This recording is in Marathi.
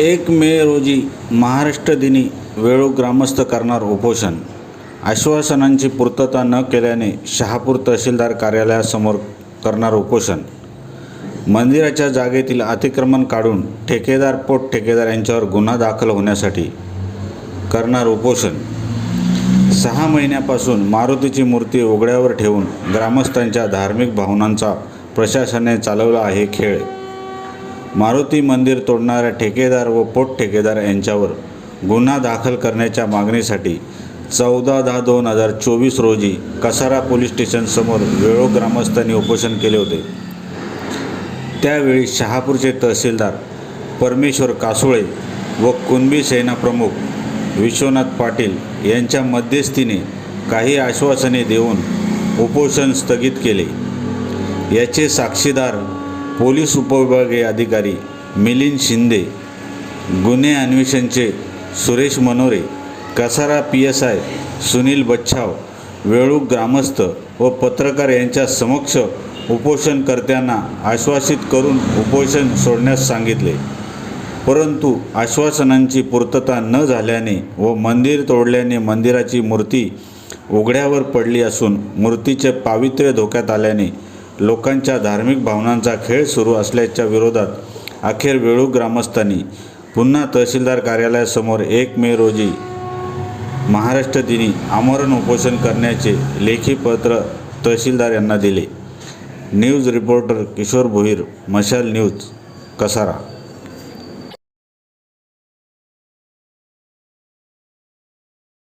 एक मे रोजी महाराष्ट्र दिनी वेळो ग्रामस्थ करणार उपोषण. आश्वासनांची पूर्तता न केल्याने शहापूर तहसीलदार कार्यालयासमोर करणार उपोषण. मंदिराच्या जागेतील अतिक्रमण काढून ठेकेदार पोट ठेकेदार यांच्यावर गुन्हा दाखल होण्यासाठी करणार उपोषण. सहा महिन्यापासून मारुतीची मूर्ती उघड्यावर ठेवून ग्रामस्थांच्या धार्मिक भावनांचा प्रशासनाने चालवला आहे खेळ. मारुती मंदिर तोडणाऱ्या ठेकेदार व पोट ठेकेदार यांच्यावर गुन्हा दाखल करण्याच्या मागणीसाठी चौदा दहा दोन हजार चोवीस रोजी कसारा पोलीस स्टेशनसमोर वेळो ग्रामस्थांनी उपोषण केले होते. त्यावेळी शहापूरचे तहसीलदार परमेश्वर कासुळे व कुणबी सेना प्रमुख विश्वनाथ पाटील यांच्या मध्यस्थीने काही आश्वासने देऊन उपोषण स्थगित केले. याचे साक्षीदार पोलीस उपविभागीय अधिकारी मिलिंद शिंदे गुन्हे अन्वेषणचे Suresh Manore Kasara P S I Sunil Bachhav वेळू ग्रामस्थ व पत्रकार यांच्या समक्ष उपोषणकर्त्यांना आश्वासित करून उपोषण सोडण्यास सांगितले. परंतु आश्वासनांची पूर्तता न झाल्याने व मंदिर तोडल्याने मंदिराची मूर्ती उघड्यावर पडली असून मूर्तीचे पावित्र्य धोक्यात आल्याने लोकांच्या धार्मिक भावनांचा खेळ सुरू असल्याच्या विरोधात अखेर वेळू ग्रामस्थांनी पुन्हा तहसीलदार कार्यालयासमोर एक मे रोजी महाराष्ट्र दिनी आमरण उपोषण करण्याचे लेखी पत्र तहसीलदार यांना दिले. न्यूज रिपोर्टर किशोर भोईर मशाल न्यूज कसारा.